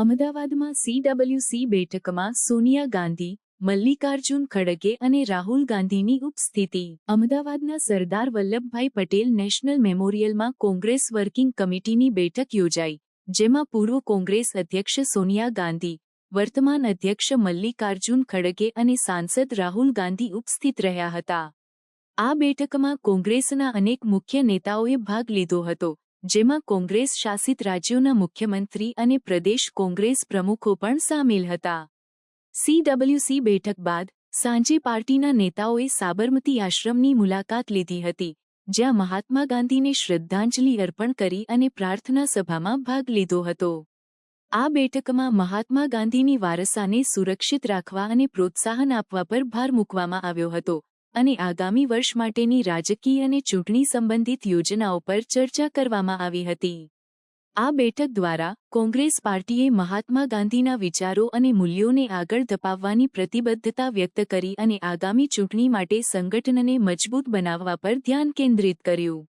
અમદાવાદમાં સીડબલ્યુસી બેઠકમાં સોનિયા ગાંધી, મલ્લિકાર્જુન ખડગે અને રાહુલ ગાંધીની ઉપસ્થિતિ. અમદાવાદના સરદાર વલ્લભભાઈ પટેલ નેશનલ મેમોરિયલમાં કોંગ્રેસ વર્કિંગ કમિટીની બેઠક યોજાઈ, જેમાં પૂર્વ કોંગ્રેસ અધ્યક્ષ સોનિયા ગાંધી, વર્તમાન અધ્યક્ષ મલ્લિકાર્જુન ખડગે અને સાંસદ રાહુલ ગાંધી ઉપસ્થિત રહ્યા હતા. આ બેઠકમાં કોંગ્રેસના અનેક મુખ્ય નેતાઓએ ભાગ લીધો હતો જેમાં કોંગ્રેસ શાસિત રાજ્યોના મુખ્યમંત્રી અને પ્રદેશ કોંગ્રેસ પ્રમુખો પણ સામેલ હતા. સીડબ્લ્યુસી બેઠક બાદ સાંજે પાર્ટીના નેતાઓએ સાબરમતી આશ્રમની મુલાકાત લીધી હતી, જ્યાં મહાત્મા ગાંધીને શ્રદ્ધાંજલિ અર્પણ કરી અને પ્રાર્થના સભામાં ભાગ લીધો હતો. આ બેઠકમાં મહાત્મા ગાંધીની વારસાને સુરક્ષિત રાખવા અને પ્રોત્સાહન આપવા પર ભાર મૂકવામાં આવ્યો હતો. અને આગામી વર્ષ માટેની રાજકીય અને ચૂંટણી સંબંધિત યોજનાઓ પર ચર્ચા કરવામાં આવી હતી. આ બેઠક દ્વારા કોંગ્રેસ પાર્ટીએ મહાત્મા ગાંધીના વિચારો અને મૂલ્યોને આગળ ધપાવવાની પ્રતિબદ્ધતા વ્યક્ત કરી અને આગામી ચૂંટણી માટે સંગઠનને મજબૂત બનાવવા પર ધ્યાન કેન્દ્રિત કર્યું.